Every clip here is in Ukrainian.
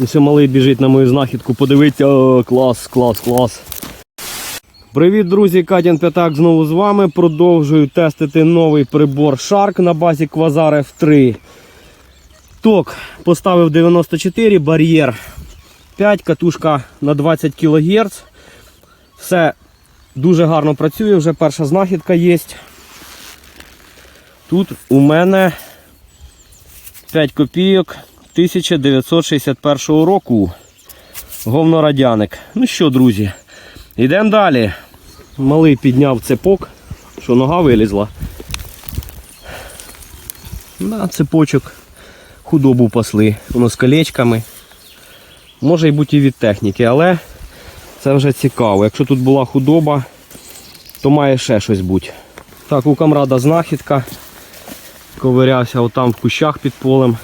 Ось малий біжить на мою знахідку, подивиться, О, клас, клас, клас. Привіт, друзі! Катін П'ятак знову з вами. Продовжую тестити новий прибор Shark на базі Quasar F3. Ток поставив 94, бар'єр 5, катушка на 20 кГц. Все дуже гарно працює, вже перша знахідка є. Тут у мене 5 копійок 1961 року. Говнорадяник. Ну що, друзі, йдемо далі. Малий підняв цепок, що нога вилізла. Да, цепочок. Худобу пасли. Воно з колечками. Може й бути і від техніки, але це вже цікаво. Якщо тут була худоба, то має ще щось бути. Так, у камрада знахідка. Ковирявся отам в кущах під полем.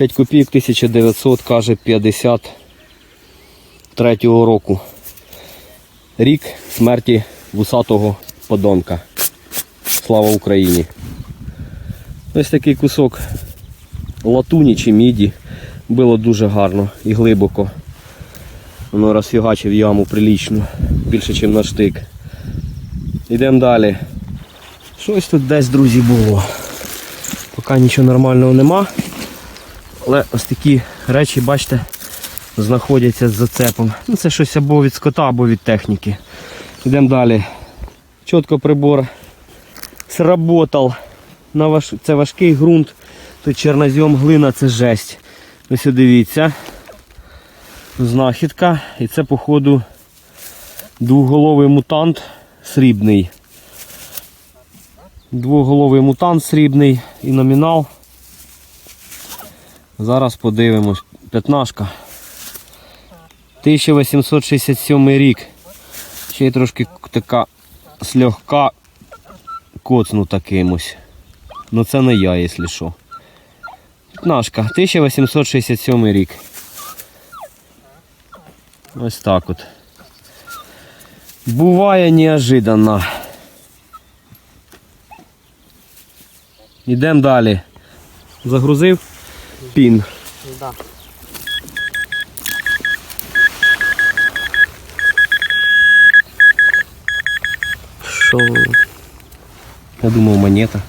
5 копійок 1900, каже 53 року. Рік смерті вусатого подонка. Слава Україні! Ось такий кусок латуні чи міді. Було дуже гарно і глибоко. Воно розфігачив яму прилічну, більше, ніж на штик. Йдемо далі. Щось тут десь, друзі, було. Поки нічого нормального нема. Але ось такі речі, бачите, знаходяться з зацепом. Ну, це щось або від скота, або від техніки. Йдемо далі. Чітко прибор сработав. Важ... Це важкий ґрунт. Тут чорнозем, глина це жесть. Ось дивіться. Знахідка. І це, походу, двоголовий мутант срібний. Двоголовий мутант срібний і номінал. Зараз подивимось. П'ятнашка. 1867 рік. Ще й трошки така слегка коцнута кимось. Ну це не я, якщо що. П'ятнашка. 1867 рік. Ось так от. Буває неожиданно. Йдемо далі. Загрузив пін. Да. Що? Я думав монета.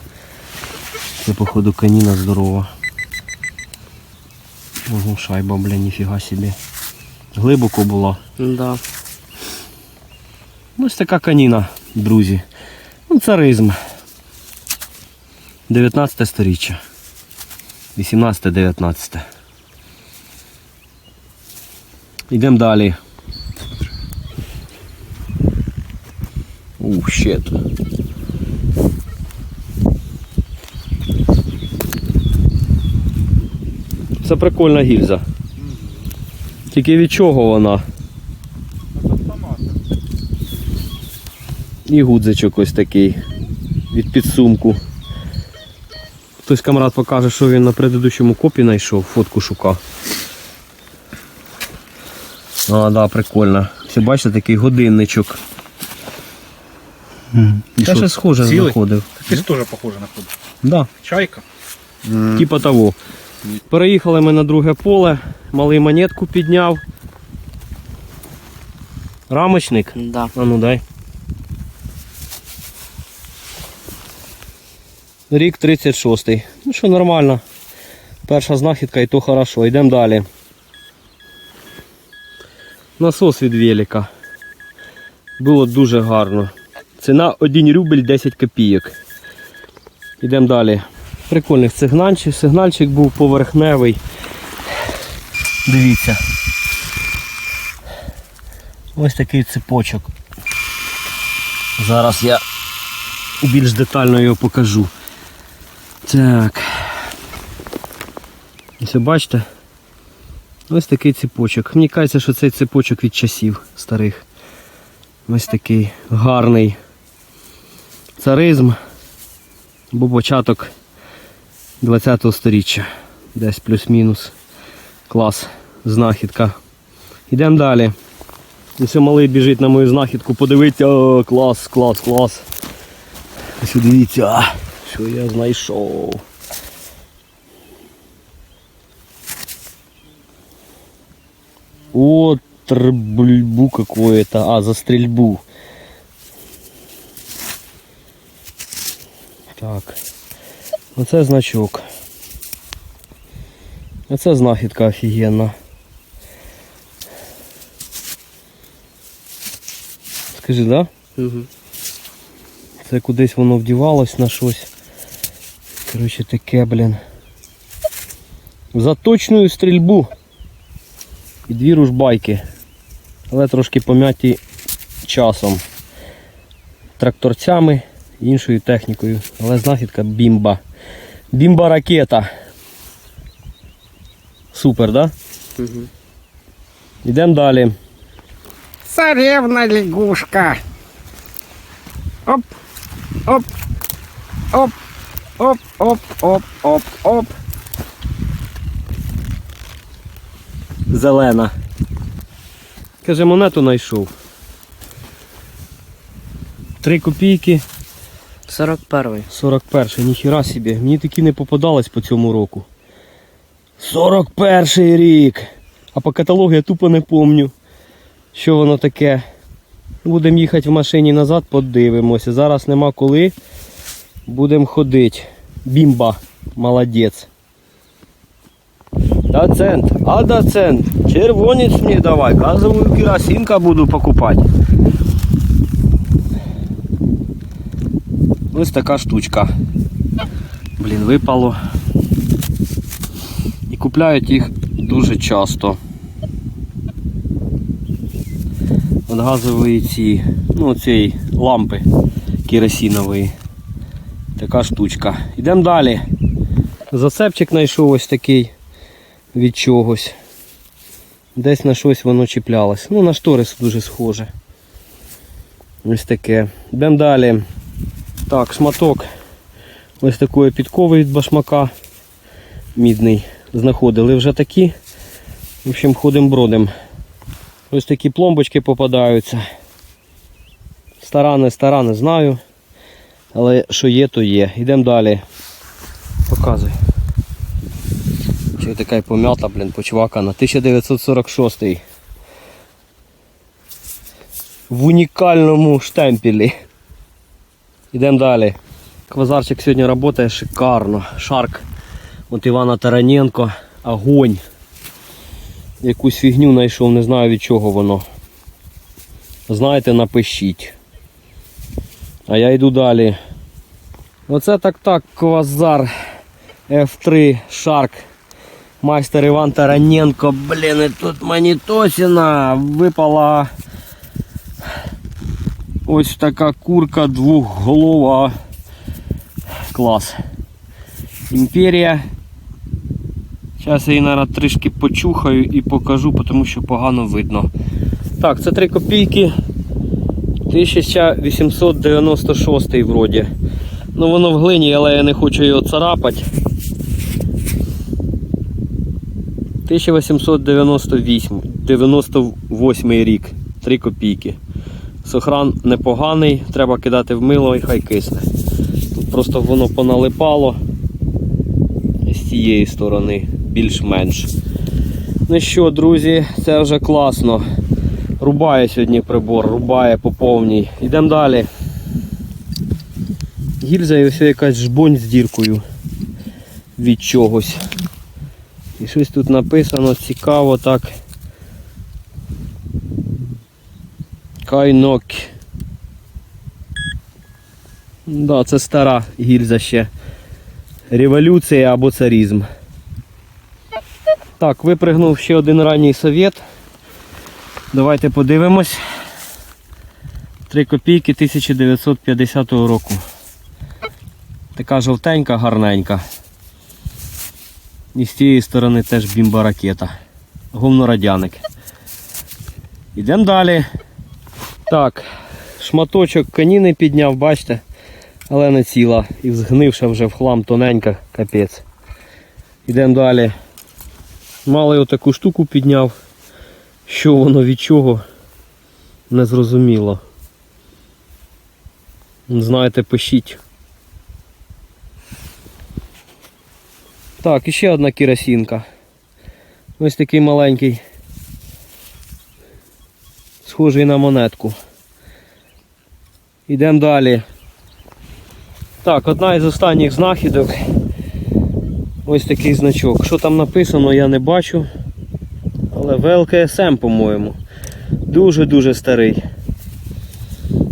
Це походу каніна здорова. Ого, шайба, бля, ніфіга собі. Глибоко була. Да. Ну, Ось така каніна, друзі. Ну, царизм. 19 сторіччя. 18-19. Йдемо далі. Ух, щет. Це прикольна гільза. Тільки від чого вона? І гудзичок ось такий від підсумку. Хтось камрад покаже, що він на предыдущому копі знайшов, фотку шукав. А, да, прикольно. Все бачите, такий годинничок. І що, ще схоже цілий? знаходив. Ти ж теж похоже на ход. Да, Чайка. типа того. Переїхали ми на друге поле, малий монетку підняв. Рамочник. Да. А ну дай. Рік 36-й. Ну що нормально. Перша знахідка і то хорошо. Йдемо далі. Насос від велика. Було дуже гарно. Ціна 1 рубль 10 копійок. Йдемо далі. Прикольний сигнальчик. Сигнальчик був поверхневий. Дивіться. Ось такий цепочок. Зараз я більш детально його покажу. Так. Ось бачите? Ось такий цепочок. Мені кажеться, що цей цепочок від часів старих. Ось такий гарний царизм. Бо початок 20-го сторіччя. Десь плюс-мінус. Клас. Знахідка. Йдемо далі. Ось малий біжить на мою знахідку, подивиться, О, клас, клас, клас. Ось дивіться, що я знайшов. О, трбульбу какое-то. А, за стрельбу. Так. Оце значок. Оце знахідка офігенна. Скажи, да? Угу. Це кудись воно вдівалось на щось. Коротше, таке, блін. За точну стрільбу. І дві ружбайки. Але трошки пом'яті часом. Тракторцями іншою технікою. Але знахідка бімба. Бімба ракета. Супер, да? Угу. Йдемо далі. Царевна лягушка. Оп, оп, оп, оп, оп, оп, оп, оп. Зелена. Каже, монету знайшов. Три копійки. 41-й. 41-й, ніхіра собі. Мені такі не попадались по цьому року. 41 рік. А по каталогу я тупо не помню, що воно таке. Будемо їхати в машині назад, подивимося. Зараз нема коли. Будемо ходити. Бімба. Молодець. Доцент, а доцент, червонець мені давай, газову керосинка буду покупати. Ось така штучка. Блін, випало. І купляють їх дуже часто. От газової ці, ну цієї лампи керосинової. Така штучка. Йдемо далі. Засепчик знайшов ось такий від чогось. Десь на щось воно чіплялось. Ну, на шторис дуже схоже. Ось таке. Йдемо далі. Так, шматок ось такої підкови від башмака. Мідний. Знаходили вже такі. В общем, ходимо бродим. Ось такі пломбочки попадаються. Стара, не стара, не знаю. Але що є, то є. Йдемо далі. Показуй. Ще така пом'ята, блін, почвака на 1946 В унікальному штемпелі. Йдемо далі. Квазарчик сьогодні працює шикарно. Шарк от Івана Тараненко. Огонь. Якусь фігню знайшов, не знаю від чого воно. Знаєте, напишіть. А я йду далі. Оце так так квазар F3 Shark. Майстер Іван Тараненко. Блін, і тут манітосіна випала ось така курка двохголова. Клас. Імперія. Зараз я її, мабуть, трішки почухаю і покажу, тому що погано видно. Так, це 3 копійки. 1896 вроді. Ну воно в глині, але я не хочу його царапати. 1898 98 рік. 3 копійки. Сохран непоганий, треба кидати в мило і хай кисне. Тут просто воно поналипало з цієї сторони, більш-менш. Ну що, друзі, це вже класно. Рубає сьогодні прибор, рубає по повній. Йдемо далі. Гільза і ось якась жбонь з діркою від чогось. І щось тут написано цікаво так. Кайнок. Да, це стара гільза ще. Революція або царізм. Так, випригнув ще один ранній совєт. Давайте подивимось. 3 копійки 1950 року. Така жовтенька, гарненька. І з цієї сторони теж бімба ракета. Говнорадяник. Йдемо далі. Так, шматочок коніни підняв, бачите, але не ціла. І згнивша вже в хлам тоненька, капець. Йдемо далі. Малий отаку штуку підняв. Що воно від чого? Не зрозуміло. Знаєте, пишіть. Так, і ще одна керосинка. Ось такий маленький схожий на монетку. Йдемо далі. Так, одна із останніх знахідок. Ось такий значок. Що там написано, я не бачу. Але ВЛКСМ, по-моєму. Дуже-дуже старий.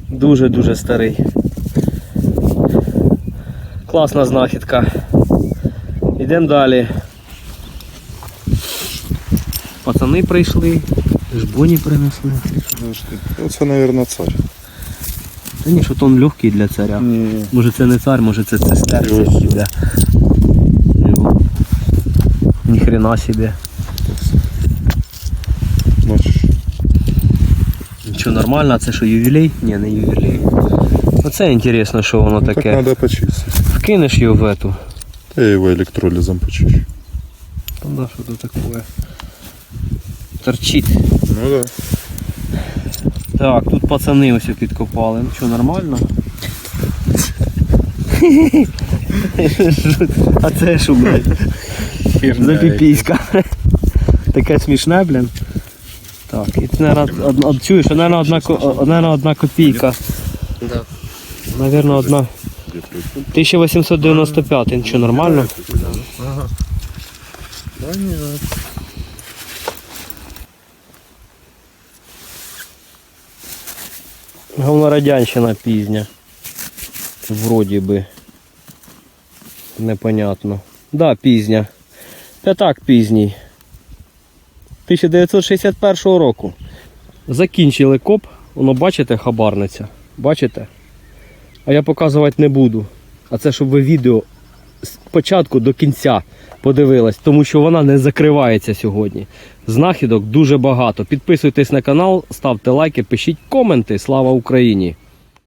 Дуже-дуже старий. Класна знахідка. Йдемо далі. Пацани прийшли, жбоні принесли. Оце, мабуть, цар. Та ні, що тон легкий для царя. Ні. Може це не цар, може це. Йо. Ніхрена собі. Що нормально, а це що ювілей? Ні, не ювілей. Оце інтересно, що воно Ну, так таке. треба почистити. Вкинеш його в эту. Я його електролізом почищу. Там да, що це таке. Торчить. Ну да. Так, тут пацани ось підкопали. Ну що, нормально? а це що, блядь? Запіпіська. Таке смішне, блін. Так, і це, наверное, од, од, чуєш, це, наверное, одна, ко- наверное, одна копійка. Да. Наверно, одна. 1895, нічого нормально? Да ні. Говнорадянщина пізня. Вроді би. Непонятно. Да, пізня. П'ятак пізній. 1961 року. Закінчили коп. Воно бачите, хабарниця. Бачите? А я показувати не буду. А це щоб ви відео з початку до кінця подивилась, тому що вона не закривається сьогодні. Знахідок дуже багато. Підписуйтесь на канал, ставте лайки, пишіть коменти. Слава Україні!